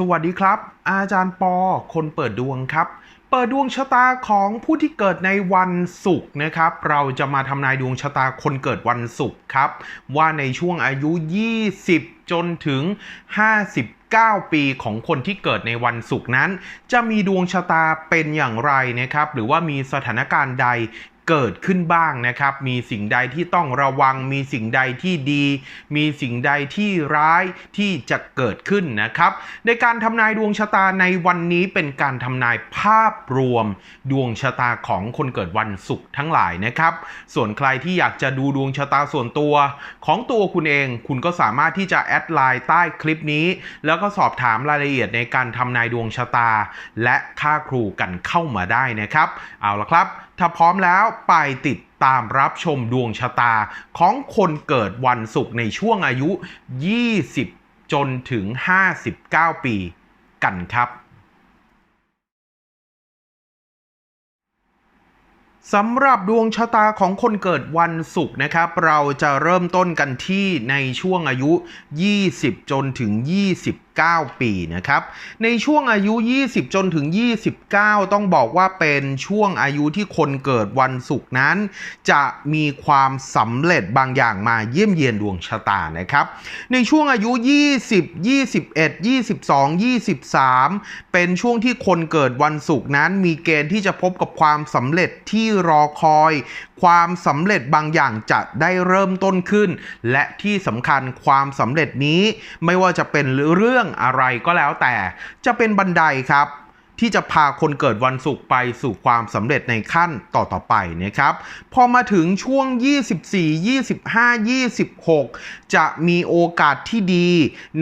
สวัสดีครับ อาจารย์ปอ คนเปิดดวงครับ เปิดดวงชะตาของผู้ที่เกิดในวันศุกร์นะครับ เราจะมาทำนายดวงชะตาคนเกิดวันศุกร์ครับ ว่าในช่วงอายุ 20 จนถึง59ปีของคนที่เกิดในวันศุกร์นั้น จะมีดวงชะตาเป็นอย่างไรนะครับ หรือว่ามีสถานการณ์ใด เกิดขึ้นบ้างนะครับ มีสิ่งใดที่ต้องระวัง มีสิ่งใดที่ดี มีสิ่งใดที่ร้ายที่จะเกิดขึ้นนะครับ ในการทำนายดวงชะตาในวันนี้เป็นการทำนายภาพรวม ดวงชะตาของคนเกิดวันศุกร์ทั้งหลายนะครับ ส่วนใครที่อยากจะดูดวงชะตาส่วนตัว ของตัวคุณเอง คุณก็สามารถที่จะแอดไลน์ใต้คลิปนี้ แล้วก็สอบถามรายละเอียดในการทำนายดวงชะตา และค่าครูกันเข้ามาได้นะครับ เอาละครับ ถ้าพร้อมแล้วไปติดตามรับชมดวงชะตาของคนเกิดวันศุกร์ในช่วงอายุ 20 จนถึง 59 ปีกันครับสำหรับดวงชะตาของคนเกิดวันศุกร์นะครับ เราจะเริ่มต้นกันที่ในช่วงอายุ 20 จนถึง 29 ปีนะครับ ในช่วงอายุ 20 จนถึง 29 ต้องบอกว่าเป็นช่วงอายุที่คนเกิดวันศุกร์นั้น จะมีความสำเร็จบางอย่างมาเยี่ยมเยียนดวงชะตานะครับ ในช่วงอายุ 20 21 22 23 เป็นช่วงที่คนเกิดวันศุกร์นั้น มีเกณฑ์ที่จะพบกับความสำเร็จที่รอคอย ความสำเร็จบางอย่างจะได้เริ่มต้นขึ้น และที่สำคัญความสำเร็จนี้ไม่ว่าจะเป็นเรื่องอะไรก็แล้วแต่จะเป็นบันไดครับ ที่จะพาคนเกิดวันศุกร์ไปสู่ความสำเร็จในขั้นต่อต่อๆไปนะครับ พอมาถึงช่วง 24 25 26 จะมีโอกาสที่ดี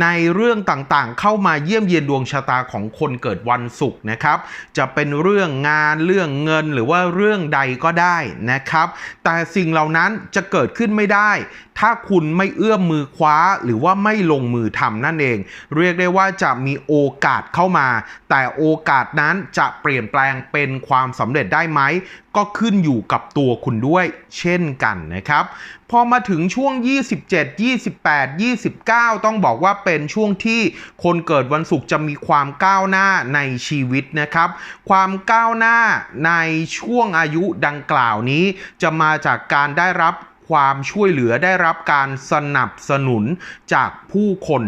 ในเรื่องต่างๆ เข้ามาเยี่ยมเยียนดวงชะตาของคนเกิดวันศุกร์นะครับ จะเป็นเรื่องงานเรื่องเงินหรือว่าเรื่องใดก็ได้นะครับ แต่สิ่งเหล่านั้นจะเกิดขึ้นไม่ได้ ถ้าคุณไม่เอื้อมมือคว้าหรือว่าไม่ลงมือทำนั่นเอง เรียกได้ว่าจะมีโอกาสเข้ามา แต่โอกาสนั้นจะเปลี่ยนแปลงเป็นความสำเร็จได้ไหม ก็ขึ้นอยู่กับตัวคุณด้วยเช่นกันนะครับ พอมาถึงช่วง 27 28 29 ต้องบอกว่าเป็นช่วงที่คนเกิดวันศุกร์จะมีความก้าวหน้าในชีวิตนะครับ ความก้าวหน้าในช่วงอายุดังกล่าวนี้ จะมาจากการได้รับความช่วยเหลือได้รับการสนับสนุนจากผู้คน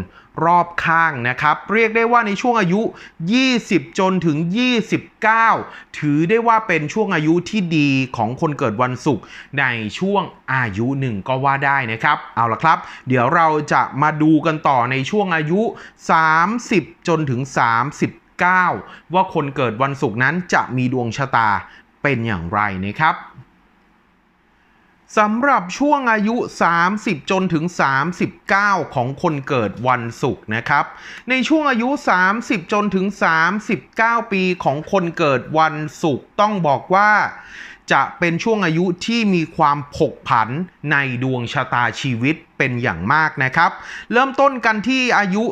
รอบข้างนะครับ เรียกได้ว่าในช่วงอายุ 20 จนถึง 29 ถือได้ว่าเป็นช่วงอายุที่ดีของคนเกิดวันศุกร์ในช่วงอายุหนึ่งก็ว่าได้นะครับ เอาละครับ เดี๋ยวเราจะมาดูกันต่อในช่วงอายุ 30 จนถึง 39 ว่าคนเกิดวันศุกร์นั้นจะมีดวงชะตาเป็นอย่างไรนะครับ สำหรับช่วงอายุ 30 จนถึง 39 ของคนเกิดวันศุกร์นะครับ ในช่วงอายุ 30 จนถึง 39 ปีของคนเกิดวันศุกร์ต้องบอกว่า จะเป็นช่วงอายุที่มีความผกผันในดวงชะตาชีวิตเป็นอย่างมากนะครับ เริ่มต้นกันที่อายุ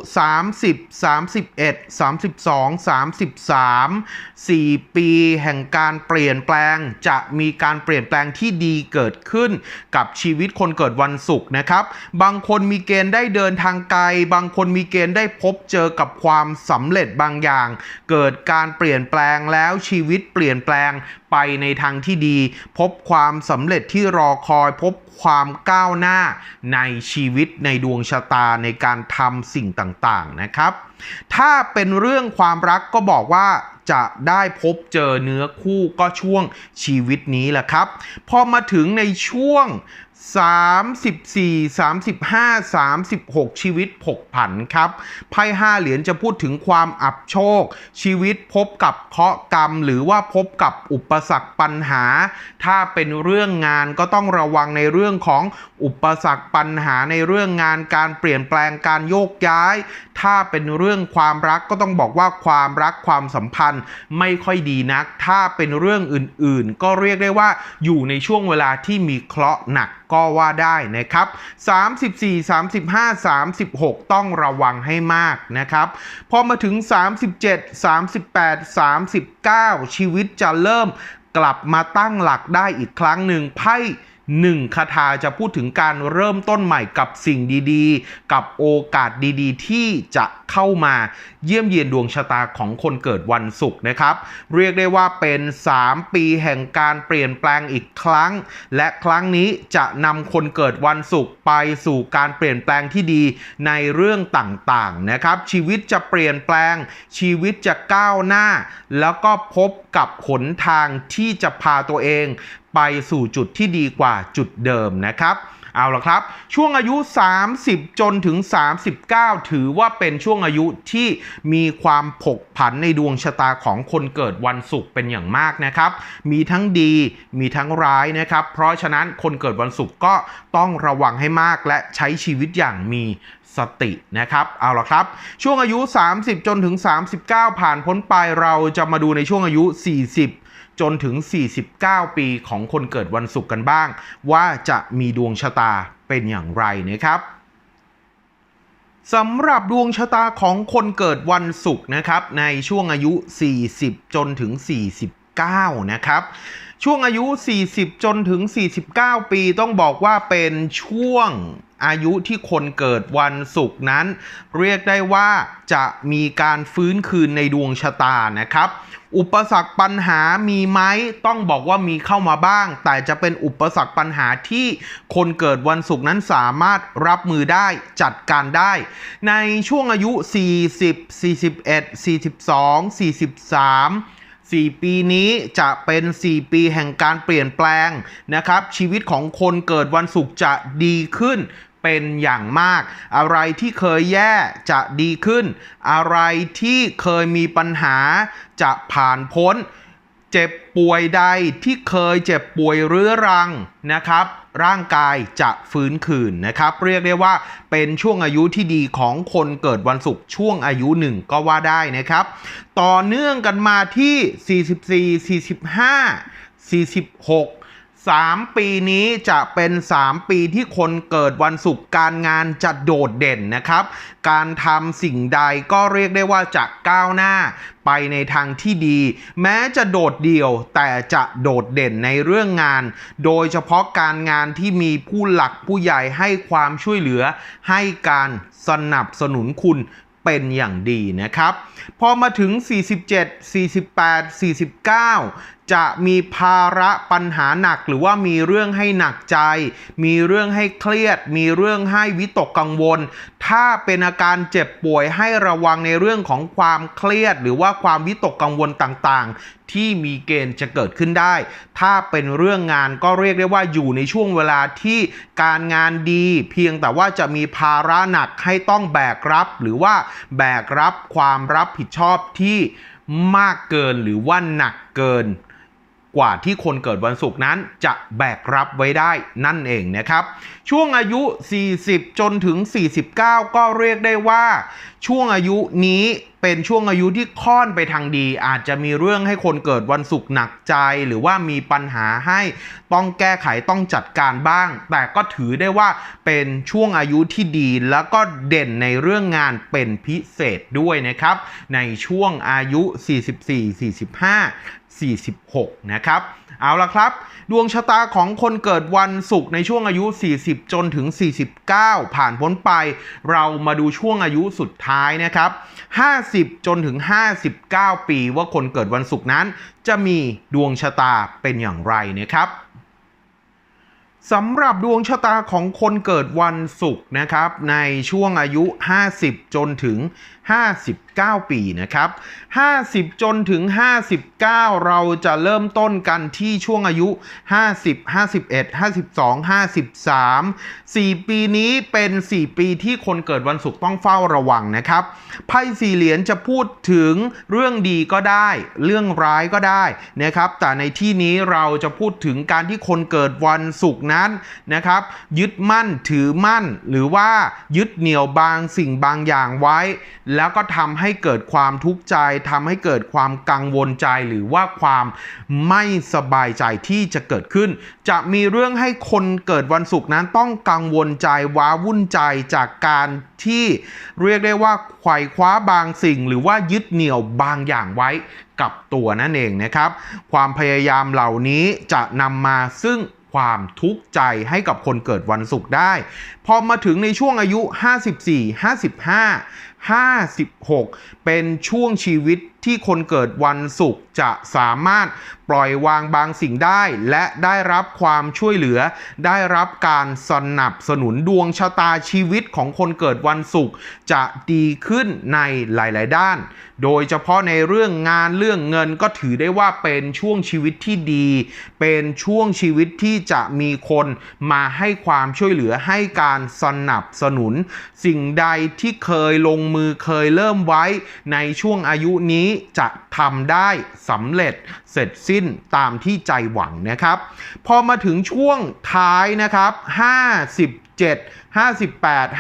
30 31 32 33 4 ปีแห่งการเปลี่ยนแปลง จะมีการเปลี่ยนแปลงที่ดีเกิดขึ้นกับชีวิตคนเกิดวันศุกร์นะครับ บางคนมีเกณฑ์ได้เดินทางไกล บางคนมีเกณฑ์ได้พบเจอกับความสำเร็จบางอย่าง เกิดการเปลี่ยนแปลงแล้วชีวิตเปลี่ยนแปลงไปในทางที่ดี พบความสำเร็จที่รอคอย พบความก้าวหน้าในชีวิตในดวงชะตาในการทำสิ่งต่างๆนะครับ ถ้าเป็นเรื่องความรักก็บอกว่าจะได้พบเจอเนื้อคู่ก็ช่วงชีวิตนี้แหละครับ พอมาถึงในช่วง 34 35 36 ชีวิตผกผันครับ ไพ่ห้าเหรียญจะพูดถึงความอับโชค ชีวิตพบกับเคราะห์กรรม หรือว่าพบกับอุปสรรคปัญหา ถ้าเป็นเรื่องงานก็ต้องระวังในเรื่องของอุปสรรคปัญหาในเรื่องงานการเปลี่ยนแปลงการโยกย้าย ถ้าเป็นเรื่องความรักก็ต้องบอกว่าความรักความสัมพันธ์ไม่ค่อยดีนัก ถ้าเป็นเรื่องอื่นๆ ก็เรียกได้ว่าอยู่ในช่วงเวลาที่มีเคราะห์หนักก็ว่าได้นะครับ 34 35 36 ต้องระวังให้มากนะครับ พอมาถึง 37 38 39 ชีวิตจะเริ่มกลับมาตั้งหลักได้อีกครั้งหนึ่งไพ่ หนึ่งคาถาจะพูดถึงการเริ่มต้นใหม่กับสิ่งดีๆ กับโอกาสดีๆ ที่จะเข้ามาเยี่ยมเยียนดวงชะตาของคนเกิดวันศุกร์นะครับ เรียกได้ว่าเป็น 3 ปีแห่งการเปลี่ยนแปลงอีกครั้ง และครั้งนี้จะนำคนเกิดวันศุกร์ไปสู่การเปลี่ยนแปลงที่ดีในเรื่องต่างๆนะครับ ชีวิตจะเปลี่ยนแปลง ชีวิตจะก้าวหน้า แล้วก็พบกับหนทางที่จะพาตัวเอง ไปสู่จุดที่ดีกว่าจุดเดิมนะครับเอาละครับ ช่วงอายุ 30 จนถึง 39 ถือว่าเป็นช่วงอายุที่มีความผกผันในดวงชะตาของคนเกิดวันศุกร์เป็นอย่างมากนะครับ มีทั้งดีมีทั้งร้ายนะครับ เพราะฉะนั้นคนเกิดวันศุกร์ก็ต้องระวังให้มากและใช้ชีวิตอย่างมีสตินะครับเอาละครับ ช่วงอายุ 30 จนถึง 39 ผ่านพ้นไปเราจะมาดูในช่วงอายุ 40 จนถึง 49 ปีของคนเกิดวันศุกร์กันบ้าง ว่าจะมีดวงชะตาเป็นอย่างไรนะครับสำหรับดวงชะตาของคนเกิดวันศุกร์นะครับ ในช่วงอายุ 40 จนถึง 49 นะครับ ช่วงอายุ 40 จนถึง 49 ปีต้องบอกว่าเป็นช่วงอายุที่คนเกิดวันศุกร์นั้น เรียกได้ว่าจะมีการฟื้นคืนในดวงชะตานะครับ อุปสรรคปัญหามีไหมต้องบอกว่ามีเข้ามาบ้าง แต่จะเป็นอุปสรรคปัญหาที่คนเกิดวันศุกร์นั้นสามารถรับมือได้จัดการได้ ในช่วงอายุ 40 41 42 43 4 ปีนี้จะเป็น 4 ปีแห่งการเปลี่ยนแปลงนะครับ ชีวิตของคนเกิดวันศุกร์จะดีขึ้นเป็นอย่างมาก อะไรที่เคยแย่จะดีขึ้น อะไรที่เคยมีปัญหาจะผ่านพ้น เจ็บป่วยใดที่เคยเจ็บป่วยเรื้อรังนะครับ ร่างกายจะฟื้นคืนนะครับ เรียกได้ว่าเป็นช่วงอายุที่ดีของคนเกิดวันศุกร์ช่วงอายุหนึ่งก็ว่าได้นะครับ ต่อเนื่องกันมาที่ 44 45 46 3 ปีนี้จะเป็น 3 ปีที่คนเกิดวันศุกร์การงานจะโดดเด่นนะครับ การทำสิ่งใดก็เรียกได้ว่าจะก้าวหน้าไปในทางที่ดี แม้จะโดดเดี่ยวแต่จะโดดเด่นในเรื่องงาน โดยเฉพาะการงานที่มีผู้หลักผู้ใหญ่ให้ความช่วยเหลือ ให้การสนับสนุนคุณเป็นอย่างดีนะครับ พอมาถึง 47 48 49 จะมีภาระปัญหาหนักหรือว่ามีเรื่องให้หนักใจ มีเรื่องให้เครียด มีเรื่องให้วิตกกังวล ถ้าเป็นอาการเจ็บป่วยให้ระวังในเรื่องของความเครียด หรือว่าความวิตกกังวลต่างๆ ที่มีเกณฑ์จะเกิดขึ้นได้ ถ้าเป็นเรื่องงานก็เรียกได้ว่าอยู่ในช่วงเวลาที่การงานดี เพียงแต่ว่าจะมีภาระหนักให้ต้องแบกรับ หรือว่าแบกรับความรับผิดชอบที่มากเกินหรือว่าหนักเกิน กว่าที่คนเกิดวันศุกร์นั้นจะแบกรับไว้ได้นั่นเองนะครับ ช่วงอายุ 40 จนถึง 49 ก็เรียกได้ว่า ช่วงอายุนี้เป็นช่วงอายุที่ค่อนไปทางดี อาจจะมีเรื่องให้คนเกิดวันศุกร์หนักใจ หรือว่ามีปัญหาให้ต้องแก้ไขต้องจัดการบ้าง แต่ก็ถือได้ว่าเป็นช่วงอายุที่ดี แล้วก็เด่นในเรื่องงานเป็นพิเศษด้วยนะครับ ในช่วงอายุ 44 45 46 นะครับ เอาละครับ ดวงชะตาของคนเกิดวันศุกร์ในช่วงอายุ 40 จนถึง 49 ผ่านพ้นไป เรามาดูช่วงอายุสุดท้ายนะครับ 50 จนถึง 59 ปีว่าคนเกิดวันศุกร์นั้น จะมีดวงชะตาเป็นอย่างไรนะครับ สำหรับดวงชะตาของคนเกิดวันศุกร์นะครับ ในช่วงอายุ 50 จนถึง 59 ปีนะครับ 50 จนถึง 59 เราจะเริ่มต้นกันที่ช่วงอายุ 50 51 52 53 4 ปีนี้เป็น 4 ปีที่คนเกิดวันศุกร์ต้องเฝ้าระวังนะครับ ไพ่สี่เหรียญจะพูดถึงเรื่องดีก็ได้ เรื่องร้ายก็ได้นะครับ แต่ในที่นี้เราจะพูดถึงการที่คนเกิดวันศุกร์นั้นนะครับ ยึดมั่นถือมั่น หรือว่ายึดเหนี่ยวบางสิ่งบางอย่างไว้ แล้วก็ทำให้เกิดความทุกข์ใจทำให้เกิดความกังวลใจหรือว่าความไม่สบายใจที่จะเกิดขึ้น จะมีเรื่องให้คนเกิดวันศุกร์นั้นต้องกังวลใจว้าวุ่นใจจากการที่เรียกได้ว่าไขว่คว้าบางสิ่ง หรือว่ายึดเหนี่ยวบางอย่างไว้กับตัวนั่นเองนะครับ ความพยายามเหล่านี้จะนำมาซึ่ง ความทุกข์ใจให้กับคนเกิดวันศุกร์ได้ พอมาถึงในช่วงอายุ 54 55 56 เป็นช่วงชีวิต ที่คนเกิดวันศุกร์จะสามารถปล่อยวางบางสิ่งได้ และได้รับความช่วยเหลือ ได้รับการสนับสนุนดวงชะตาชีวิตของคนเกิดวันศุกร์จะดีขึ้นในหลาย ๆ ด้าน โดยเฉพาะในเรื่องงานเรื่องเงินก็ถือได้ว่าเป็นช่วงชีวิตที่ดี เป็นช่วงชีวิตที่จะมีคนมาให้ความช่วยเหลือให้การสนับสนุน สิ่งใดที่เคยลงมือเคยเริ่มไว้ในช่วงอายุนี้จะทำได้สำเร็จเสร็จสิ้นตามที่ใจหวังนะครับ พอมาถึงช่วงท้ายนะครับ 57 58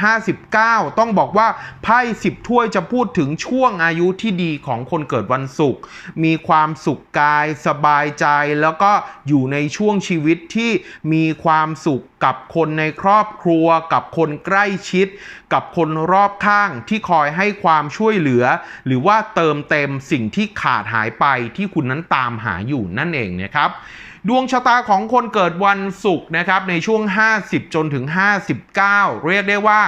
59 ต้องบอกว่าไพ่10 ถ้วยจะพูดถึงช่วงอายุที่ดีของคนเกิดวันศุกร์มีความสุขกายสบายใจ แล้วก็อยู่ในช่วงชีวิตที่มีความสุขกับคนในครอบครัว กับคนใกล้ชิด กับคนรอบข้างที่คอยให้ความช่วยเหลือ หรือว่าเติมเต็มสิ่งที่ขาดหายไปที่คุณนั้นตามหาอยู่นั่นเองนะครับ ดวงชะตาของคนเกิดวันศุกร์นะครับในช่วง 50 จนถึง 59 เรียกได้ว่า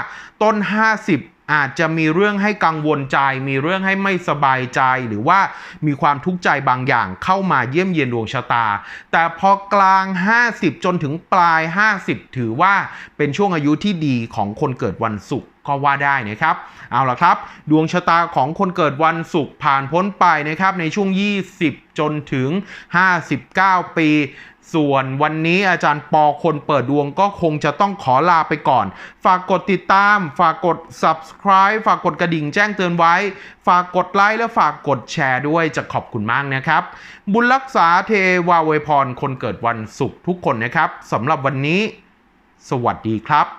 ต้น 50 อาจจะมีเรื่องให้กังวลใจ มีเรื่องให้ไม่สบายใจ หรือว่ามีความทุกข์ใจบางอย่างเข้ามาเยี่ยมเยียนดวงชะตา แต่พอกลาง 50 จนถึงปลาย 50 ถือว่าเป็นช่วงอายุที่ดีของคนเกิดวันศุกร์ก็ว่าได้นะครับ เอาละครับ ดวงชะตาของคนเกิดวันศุกร์ผ่านพ้นไปนะครับในช่วง 20 จนถึง 59 ปี ส่วนวันนี้อาจารย์ปอคนเปิดดวงก็คงจะต้องขอลาไปก่อน ฝากกดติดตาม ฝากกด subscribe ฝากกดกระดิ่งแจ้งเตือนไว้ ฝากกดไลค์และฝากกดแชร์ด้วยจะขอบคุณมากนะครับ บุญรักษาเทวาเวพรคนเกิดวันศุกร์ทุกคนนะครับสำหรับวันนี้ สวัสดีครับ